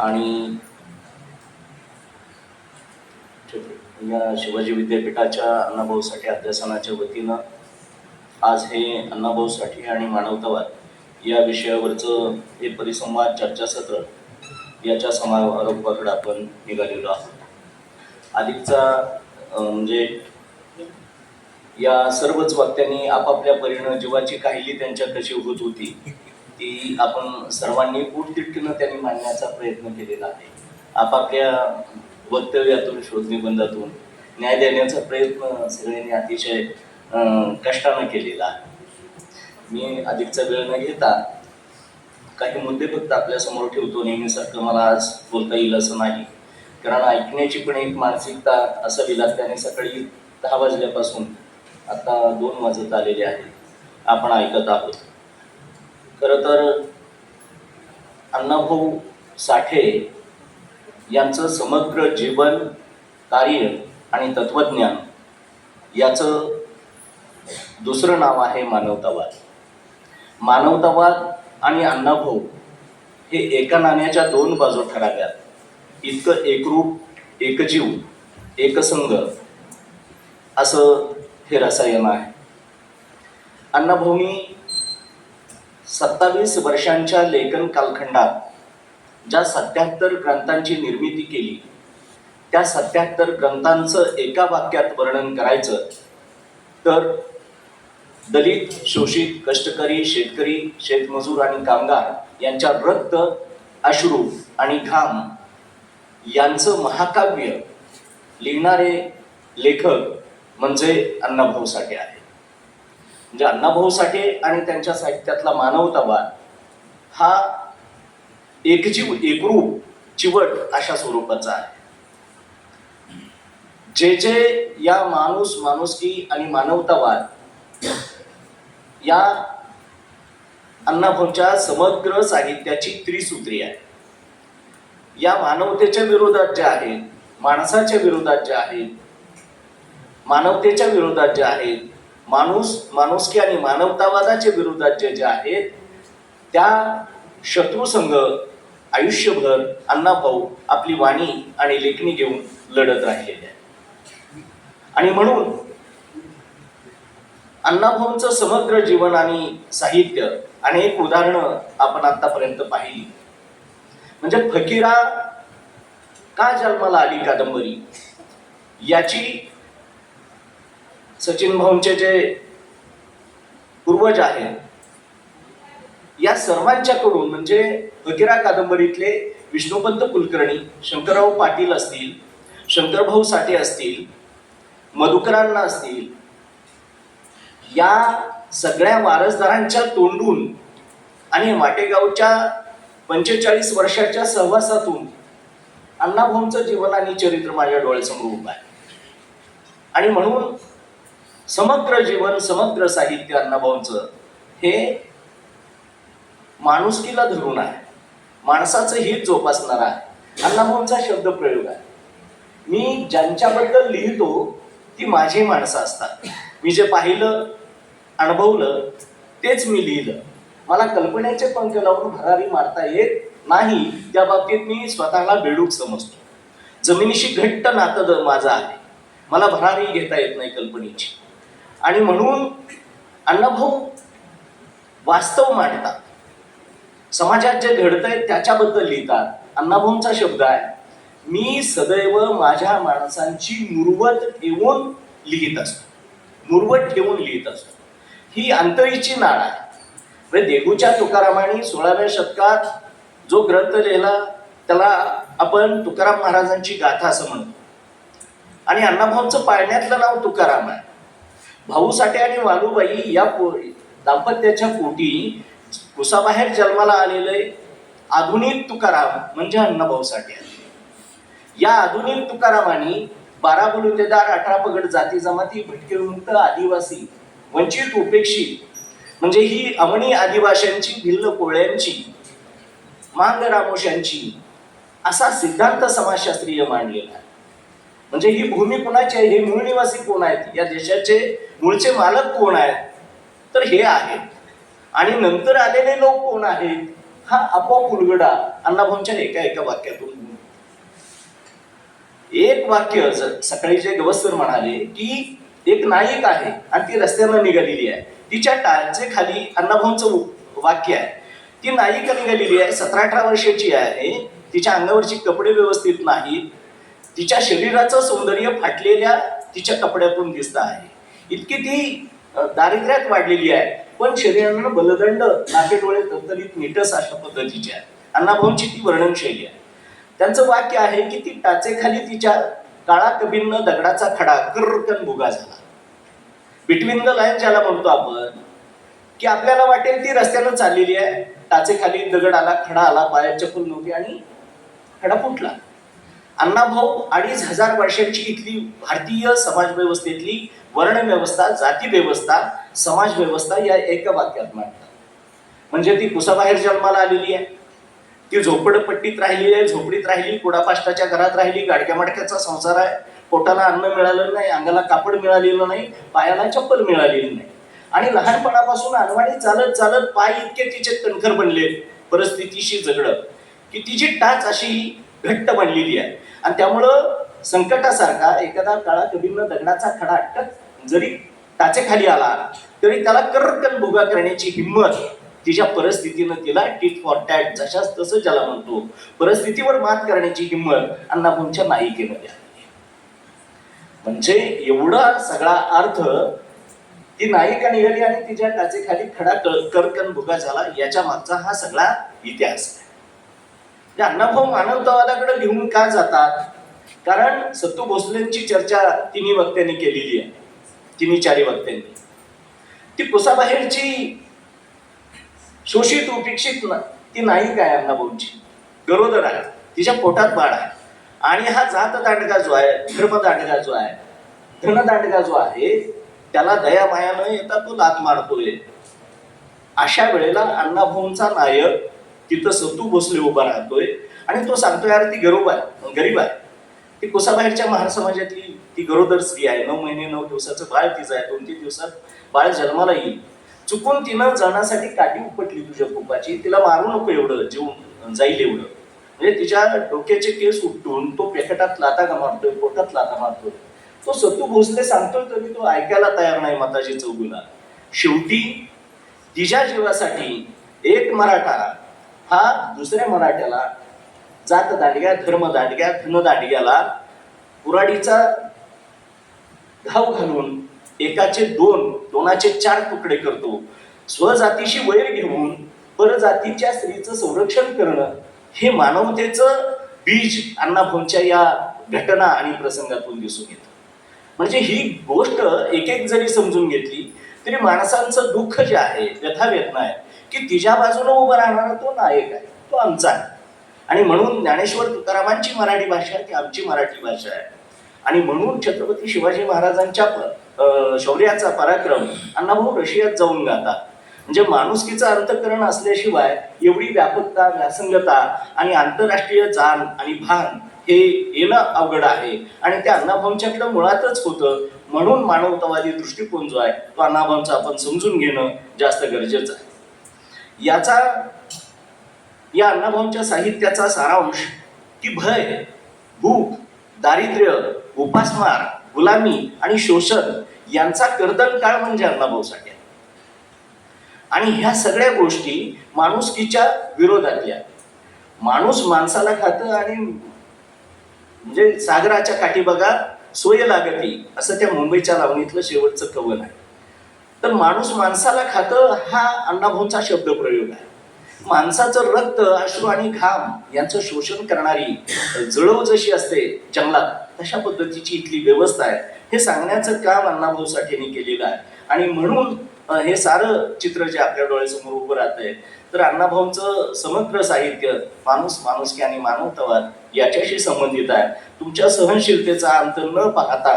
आणि या शिवाजी विद्यापीठाच्या अण्णाभाऊ साठे अध्यासनाच्या वतीनं आज हे अण्णाभाऊ साठे आणि मानवतावाद या विषयावरचं हे परिसंवाद चर्चासत्र याच्या समारोपाकडे आपण निघालेलो आहोत. अधिकचा म्हणजे या सर्वच वक्त्यांनी आपापल्या परीनं जीवाची काहिली त्यांच्या कशी होत होती. ती आपण सर्वांनी पोटतिटकीनं त्यांनी मांडण्याचा प्रयत्न केलेला आहे. आपापल्या वक्तव्यातून शोधनिबंधातून न्याय देण्याचा प्रयत्न सगळ्यांनी अतिशय कष्टानं केलेला आहे. मी अधिकचा वेळ न घेता काही मुद्दे फक्त आपल्यासमोर ठेवतो. नेहमीसारखं मला आज बोलता येईल असं नाही. कारण ऐकण्याची पण एक मानसिकता असावी लागते सकाळी दहा वाजल्यापासून आता दोन वाजत आलेले आहेत आपण ऐकत आहोत. खरं तर अण्णाभाऊ साठे यांचं समग्र जीवन कार्य आणि तत्वज्ञान याचं दुसरं नाव आहे मानवतावाद. मानवतावाद आणि अण्णाभाऊ हे एका नाण्याच्या दोन बाजू ठराव्यात. इतकं एकरूप एकजीव एकसंग असं हे रसायन आहे. अण्णाभाऊनी सत्तावीस वर्षांच्या लेखन कालखंडात ज्या सत्याहत्तर ग्रंथांची निर्मिती केली त्या सत्याहत्तर ग्रंथांचं एका वाक्यात वर्णन करायचं तर दलित शोषित कष्टकरी शेतकरी शेतमजूर आणि कामगार यांच्या रक्त अश्रू आणि घाम यांचं महाकाव्य लिहिणारे लेखक म्हणजे अण्णाभाऊ साठे आहे म्हणजे अण्णाभाऊ साठे आणि त्यांच्या साहित्यातला मानवतावाद हा एकजीव एकरूप चिवट अशा स्वरूपाचा आहे. जे जे या माणूस माणुसकी आणि मानवतावाद या अण्णाभाऊच्या समग्र साहित्याची त्रिसूत्री आहे. या मानवतेच्या विरोधात जे आहेत माणसाच्या विरोधात जे आहेत मानवतेच्या विरोधात जे आहेत माणूस माणुसकी आणि मानवतावादाच्या विरोधाचे जे जे आहेत त्या शत्रुसंघ आयुष्यभर अण्णाभाऊ आपली वाणी आणि लेखणी घेऊन लढत राहिलेले आणि म्हणून अण्णाभाऊंचं समग्र जीवन आणि साहित्य अनेक उदाहरणं आपण आतापर्यंत पाहिली. म्हणजे फकीरा का जन्माला आली कादंबरी? याची सचिन भाऊंचे जे पूर्वज आहेत या सर्वांच्याकडून म्हणजे अगिरा कादंबरीतले विष्णुपंत कुलकर्णी शंकरराव पाटील असतील शंकरभाऊ साठे असतील मधुकरांना असतील या सगळ्या वारसदारांच्या तोंडून आणि वाटेगावच्या पंचेचाळीस वर्षाच्या सहवासातून अण्णाभाऊंचं जीवन आणि चरित्र माझ्या डोळ्यासमोर उभं आहे. आणि म्हणून समग्र जीवन समग्र साहित्य अण्णाभाऊंचं हे माणुसकीला धरून आहे. माणसाचं हित जोपासणार आहे. अण्णाभाऊंचा शब्द प्रयोग आहे. मी ज्यांच्याबद्दल लिहितो ती माझी माणसं असतात. मी जे पाहिलं अनुभवलं तेच मी लिहिलं. मला कल्पनेचे पंख लावून भरारी मारता येत नाही त्या बाबतीत मी स्वतःला बेडूक समजतो. जमिनीशी घट्ट नातं माझं आहे. मला भरारी घेता येत नाही कल्पनेची. आणि म्हणून अण्णाभाऊ वास्तव मांडतात. समाजात जे घडतंय त्याच्याबद्दल लिहितात. अण्णाभाऊंचा शब्द आहे मी सदैव माझ्या माणसांची मुरवत ठेवून लिहित असतो. मुरवत ठेवून लिहित असतो. ही अंतरीची नाळ आहे. म्हणजे देहूच्या तुकारामाने सोळाव्या शतकात जो ग्रंथ लिहिला त्याला आपण तुकाराम महाराजांची गाथा असं म्हणतो. आणि अण्णाभाऊंचं पाळण्यातलं नाव तुकाराम आहे. भाऊ साठे आणि वालूबाई या पो दाम्पत्याच्या पोटी कुसाबाहेर जन्माला आलेले आधुनिक तुकाराम म्हणजे अण्णाभाऊ साठे या आधुनिक तुकारामांनी बारा बलुतेदार अठरा पगड जाती जमाती भटके आदिवासी वंचित उपेक्षित म्हणजे ही अमणी आदिवाशांची भिल्ल कोळ्यांची मांग रामोशांची असा सिद्धांत समाजशास्त्रीय मांडलेला आहे. म्हणजे ही भूमी कोणाची आहे? हे मूळ निवासी कोण आहेत? या देशाचे मूळचे मालक कोण आहेत? तर हे आहेत. आणि नंतर आलेले लोक कोण आहेत? हा आपोआप उलगडा अण्णाभाऊंच्या एका एका वाक्यातून. एक वाक्य सकाळी जे गवसकर म्हणाले की एक नायिक आहे आणि ती रस्त्यानं निघालेली आहे. तिच्या टाळचे खाली अण्णाभाऊंचं वाक्य आहे. ती नायिका निघालेली आहे सतरा अठरा वर्षाची आहे. तिच्या अंगावरची कपडे व्यवस्थित नाहीत. तिच्या शरीराचं सौंदर्य फाटलेल्या तिच्या कपड्यातून दिसत आहे. इतकी ती दारिद्र्यात वाढलेली आहे. पण शरीरानं बलदंड नाके डोळे तरतरीत नीटस अशा पद्धतीची आहे अण्णाभाऊंची ती वर्णनशैली आहे. त्यांचं वाक्य आहे की ती टाचेखाली तिच्या काळा कबीनं दगडाचा खडा कर्रकन भुगा झाला. बिटवीन द लाईन ज्याला म्हणतो आपण की आपल्याला वाटेल ती रस्त्यानं चाललेली आहे. टाचेखाली दगड आला खडा आला पायात चप्पल नव्हती आणि खडा फुटला. अण्णाभाऊ अडीच हजार वर्षांची इथली भारतीय समाज व्यवस्थेतली वर्णव्यवस्था जाती व्यवस्था समाज व्यवस्था या एका वाक्यात मांडतात. म्हणजे ती कुसाबाहेर जन्माला आलेली आहे. ती झोपडपट्टीत राहिली आहे झोपडीत राहिली कुडापाष्टाच्या घरात राहिली गाडक्या माडक्याचा संसार आहे. पोटाला अन्न मिळालं नाही अंगाला कापड मिळालेलं नाही पायाला चप्पल मिळालेली नाही. आणि लहानपणापासून अनवाणी चालत चालत पाय इतके तिचे कणखर बनले परिस्थितीशी झगडत. की तिची टाच अशी घट्ट बनलेली आहे. आणि त्यामुळं संकटासारखा एखादा काळा कबीरनं दगडाचा खडा अटकत जरी टाचेखाली आला तरी त्याला कर्रकन भोगा करण्याची हिंमत तिच्या परिस्थितीनं तिला टीट फॉर टॅट जशाच तसं ज्याला म्हणतो परिस्थितीवर मात करण्याची हिंमत अण्णाभाऊंच्या नायिकेमध्ये आली. म्हणजे एवढा सगळा अर्थ ती नायिका निघाली आणि तिच्या टाचेखाली खडा कर्कन भुगा झाला याच्या मागचा हा सगळा इतिहास. आहे ते अण्णाभाऊ मानवतावादाकडे घेऊन का जातात? कारण सत्तू भोसलेंची चर्चा तिन्ही वक्त्यांनी केलेली आहे. तिन्ही चारी वक्त्यांनी. ती कुसाबाहेरची शोषित उपेक्षित ना ती नाही काय अण्णाभाऊंची गरोदर आहे. तिच्या पोटात बाळ आहे. आणि हा जात दांडगा जो आहे धर्मदांडगा जो आहे धनदांडगा जो आहे त्याला दया माया न येता तो लात मारतोय. अशा वेळेला अण्णाभाऊंचा नायक तिथं सतू भोसले उभा राहतोय आणि तो सांगतोय यार ती गरीब आहे गरीब आहे. ती कुसाबाहेरच्या महार समाजातली ती गरोदर स्त्री आहे. नऊ महिने नऊ दिवसाचं बाळ तिचं आहे. दोन तीन दिवसात बाळ जन्माला येईल. चुकून तिनं जाण्यासाठी काठी उपटली तुझ्या कुपाची. तिला मारू नको एवढं जीव जाईल एवढं. म्हणजे तिच्या डोक्याचे केस उपटून तो पेकटात लाता का मारतोय पोटात लाता मारतोय. तो सतू भोसले सांगतोय तरी तो ऐकायला तयार नाही माताजी चौगुला शेवटी तिच्या जीवासाठी एक मराठा हा दुसऱ्या मराठ्याला जात दांडग्या धर्म दांडग्या धन दांडग्याला कुराडीचा घाव घालून एकाचे दोन दोनाचे चार तुकडे करतो. स्वजातीशी वैर घेऊन परजातीच्या स्त्रीचं संरक्षण करणं हे मानवतेचं बीज अण्णाभाऊंच्या या घटना आणि प्रसंगातून दिसून येतं. म्हणजे ही गोष्ट एक एक जरी समजून घेतली तरी माणसांचं दुःख जे आहे व्यथा वेदना आहे की तिच्या बाजूनं उभा राहणारा तो नायक आहे. तो आमचा आहे. आणि म्हणून ज्ञानेश्वर तुकारामांची मराठी भाषा ती आमची मराठी भाषा आहे. आणि म्हणून छत्रपती शिवाजी महाराजांच्या शौर्याचा पराक्रम अण्णाभाऊ रशियात जाऊन गातात म्हणजे माणुसकीचं अंतकरण असल्याशिवाय एवढी व्यापकता व्यासंगता आणि आंतरराष्ट्रीय जाण आणि भान हे येणं अवघड आहे. आणि त्या अण्णाभाऊंच्याकडे मुळातच होतं. म्हणून मानवतावादी दृष्टिकोन जो आहे तो अण्णाभाऊंचा आपण समजून घेणं जास्त गरजेचं आहे. याचा या अण्णाभाऊंच्या साहित्याचा सारांश की भय भूक दारिद्र्य उपासमार गुलामी आणि शोषण यांचा कर्दन काळ म्हणजे अण्णाभाऊसाठी साठे. आणि ह्या सगळ्या गोष्टी माणुसकीच्या विरोधातल्या. माणूस माणसाला खातं आणि म्हणजे सागराच्या काठी बघा सोय लागती असं त्या मुंबईच्या लावणीतलं शेवटचं कवन आहे. तर माणूस माणसाला खातं हा अण्णाभाऊंचा शब्दप्रयोग आहे. माणसाचं रक्त अश्रू आणि घाम यांचं शोषण करणारी जळव जशी असते जंगलात तशा पद्धतीची इथली व्यवस्था आहे. हे सांगण्याचं काम अण्णाभाऊ साठेने केलेलं आहे. आणि म्हणून हे सारं चित्र जे आपल्या डोळ्यासमोर उभं राहतंय तर अण्णाभाऊंचं समग्र साहित्य माणूस माणुसकी आणि मानवतावाद याच्याशी संबंधित आहे. तुमच्या सहनशीलतेचा अंत न पाहता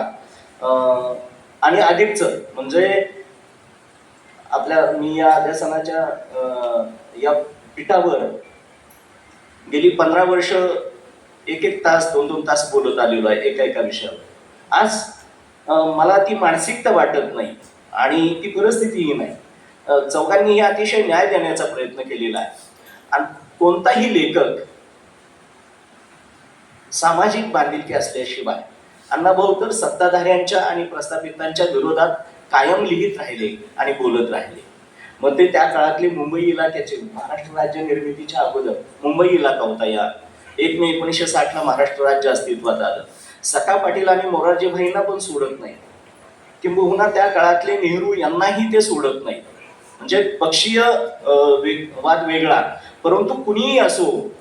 आणि अधिकचं म्हणजे आपल्या मी या अध्यासनाच्या या पीठावर गेली पंधरा वर्ष एक एक तास दोन दोन तास बोलत आलेलो आहे एका एका विषयावर. आज मला ती मानसिकता वाटत नाही आणि ती परिस्थितीही नाही. चौघांनी हे अतिशय न्याय देण्याचा प्रयत्न केलेला आहे. आणि कोणताही लेखक सामाजिक बांधिलकी असल्याशिवाय अण्णाभाऊ तर सत्ताधाऱ्यांच्या आणि प्रस्थापितांच्या विरोधात कायम लिहित राहिले आणि बोलत राहिले. मग ते त्या काळातले मुंबई इलाक्याचे महाराष्ट्र राज्य निर्मितीच्या अगोदर मुंबई इलाका होता या. एक मे एकोणीसशे साठला महाराष्ट्र राज्य अस्तित्वात आलं. सखा पाटील आणि मोरारजी भाईंना पण सोडत नाही. किंबहुना त्या काळातले नेहरू यांनाही ते सोडत नाही. म्हणजे पक्षीय वेग- वाद वेगळा. परंतु कुणीही असो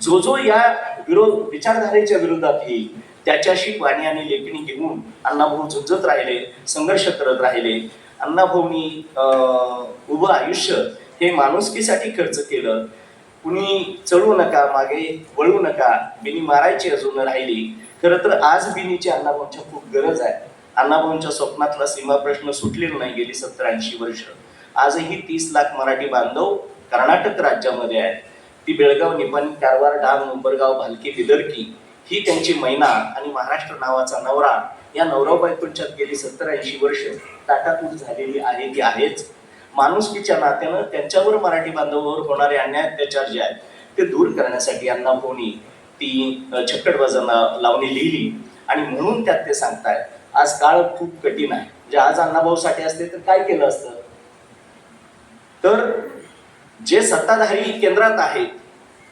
जो जो या विरोध विचारधारेच्या विरोधात येईल त्याच्याशी वाणी आणि लेखणी घेऊन अण्णाभाऊ झुंजत राहिले संघर्ष करत राहिले. अण्णाभाऊनी उभं आयुष्य हे माणुसकीसाठी खर्च केलं. कुणी चढू नका मागे वळू नका बिनी मारायची अजून राहिली. खरं तर आज बिनीची अण्णाभाऊंच्या खूप गरज आहे. अण्णाभाऊंच्या स्वप्नातला सीमा प्रश्न सुटलेला नाही गेली सत्तर ऐंशी वर्ष. आजही तीस लाख मराठी बांधव कर्नाटक राज्यामध्ये आहेत. ती बेळगाव निपाणी कारवार डांग उंबरगाव भालकी बिदरकी ही त्यांची मैना आणि महाराष्ट्र नावाचा नवरा या नवरा बायकोंच्यात गेली सत्तर ऐंशी वर्ष. ताटातूट झालेली आहे ती आहेच. माणुसकीच्या नात्यानं त्यांच्यावर मराठी बांधवावर होणारे अन्याय अत्याचार जे आहेत ते दूर करण्यासाठी अण्णा होणी ती अ, छक्कडबाजांना लावणी लिहिली. आणि म्हणून त्यात ते सांगतायत आज काळ खूप कठीण आहे. म्हणजे आज अण्णाभाऊसाठी असते तर काय केलं असतं? तर जे सत्ताधारी केंद्रात आहेत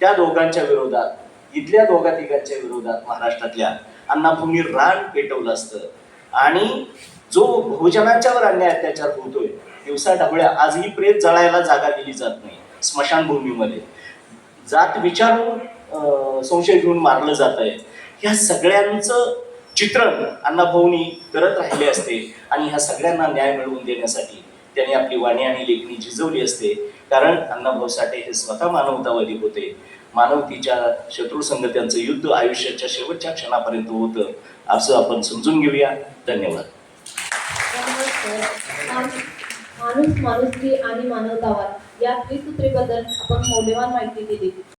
त्या दोघांच्या विरोधात इथल्या दोघा तिघांच्या विरोधात महाराष्ट्रातल्या अण्णाभाऊंनी रान पेटवलं असतं. आणि जो बहुजनांच्यावर अन्याय अत्याचार होतोय दिवसा ढवळ्या आजही प्रेत जळायला जागा दिली जात नाही स्मशानभूमीमध्ये. जात विचारून संशय घेऊन मारलं जात आहे. ह्या सगळ्यांचं चित्रण अण्णाभाऊनी करत राहिले असते आणि ह्या सगळ्यांना न्याय मिळवून देण्यासाठी त्यांनी आपली वाणी आणि लेखणी झिजवली असते. कारण अण्णाभाऊ साठे हे स्वतः मानवतावादी होते. मानवतीच्या शत्रू त्यांचं युद्ध आयुष्याच्या शेवटच्या क्षणापर्यंत होतं असं आपण समजून घेऊया धन्यवाद माणूस माणुसकी आणि मानवतावाद या त्रिसूत्रेबद्दल आपण मौल्यवान माहिती दिली